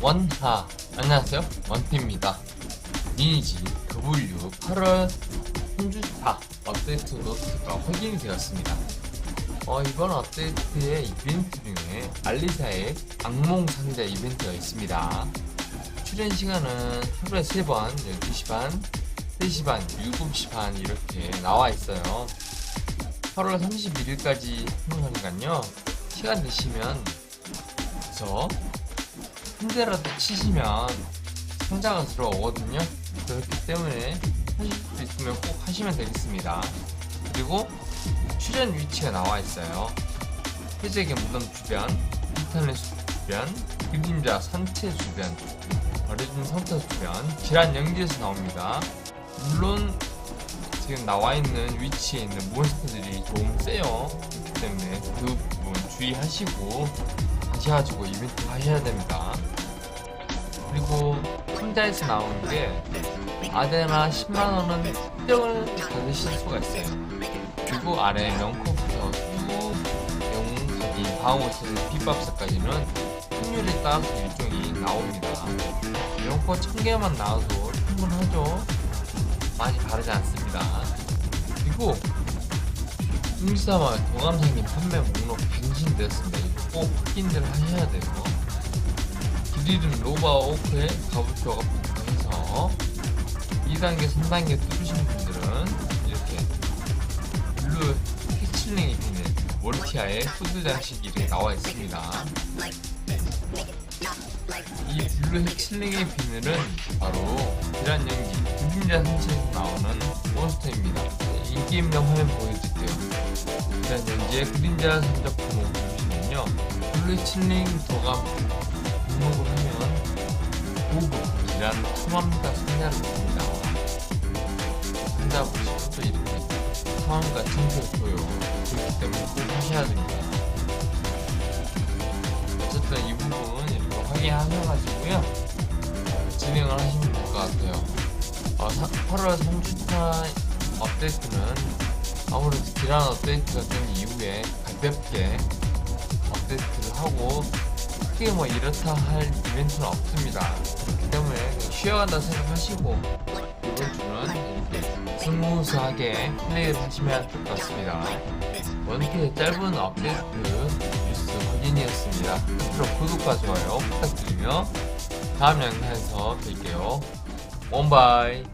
원하. 안녕하세요. 원피입니다. 리니지 W 8월 3주차 업데이트 노트가 확인이 되었습니다. 어, 이번 업데이트의 이벤트 중에 알리사의 악몽 상자 이벤트가 있습니다. 출연 시간은 하루에 3번 12시 반 3시 반 7시 반 이렇게 나와 있어요. 8월 31일까지 하는 거니까요. 시간 되시면 그래서 한 대라도 치시면 상자가 들어오거든요. 그렇기 때문에 하실 수 있으면 꼭 하시면 되겠습니다. 그리고 출연 위치가 나와 있어요. 해적의 무덤 주변, 인터넷 주변, 그림자 산채 주변, 버려진 성터 주변, 질환 연기에서 나옵니다. 물론 지금 나와 있는 위치에 있는 몬스터들이 좀 세요. 그렇기 때문에 그 부분 주의하시고 하셔가지고 이벤트 하셔야 됩니다. 그리고 상자에서 나오는 게 아데나 10만원은 획득을 받으실 수가 있어요. 그리고 아래 명코부터 쭉 영웅사기, 방어모스, 비밥사까지는 확률에 따라서 일종이 나옵니다. 명코 1000개만 나와도 충분하죠. 많이 다르지 않습니다. 그리고 임사마 도감생님 판매 목록 갱신되었습니다. 꼭 확인들 하셔야 돼요. 길이는 로바 오크에 가부표가 붙어서 2단계, 3단계 뚫으신 분들은 이렇게 블루 해칠링이 있는 모르티아의 후드 장식이 이렇게 나와 있습니다. 이 블루 해칠링의 비늘은 바로 계란 연기, 군진자 상체에서 나오는 몬스터입니다. 인기 있는 화면 보여드릴게요. 계란 연기의 그림자 선적 구멍 보시면요. 블루 해칠링 도감 등록을 하면 투맘과 상자를 줍니다. 상자 보시면 또 이렇게 팅크를 줘요. 그렇기 때문에 꼭 하셔야 됩니다. 어쨌든 이 부분 이렇게 확인하셔가지고요 진행을 하시면 될 것 같아요 어, 8월 3주차 업데이트는 아무래도 기란 업데이트가 된 이후에 가볍게 업데이트를 하고 크게 뭐 이렇다 할 이벤트는 없습니다 그렇기 때문에 쉬어간다 생각하시고 이번 주는 스무스하게 플레이를 하시면 될 것 같습니다 원피의 짧은 업데이트 뉴스 확인이었습니다. 앞으로 구독과 좋아요 부탁드리며 다음 영상에서 뵐게요. 원바이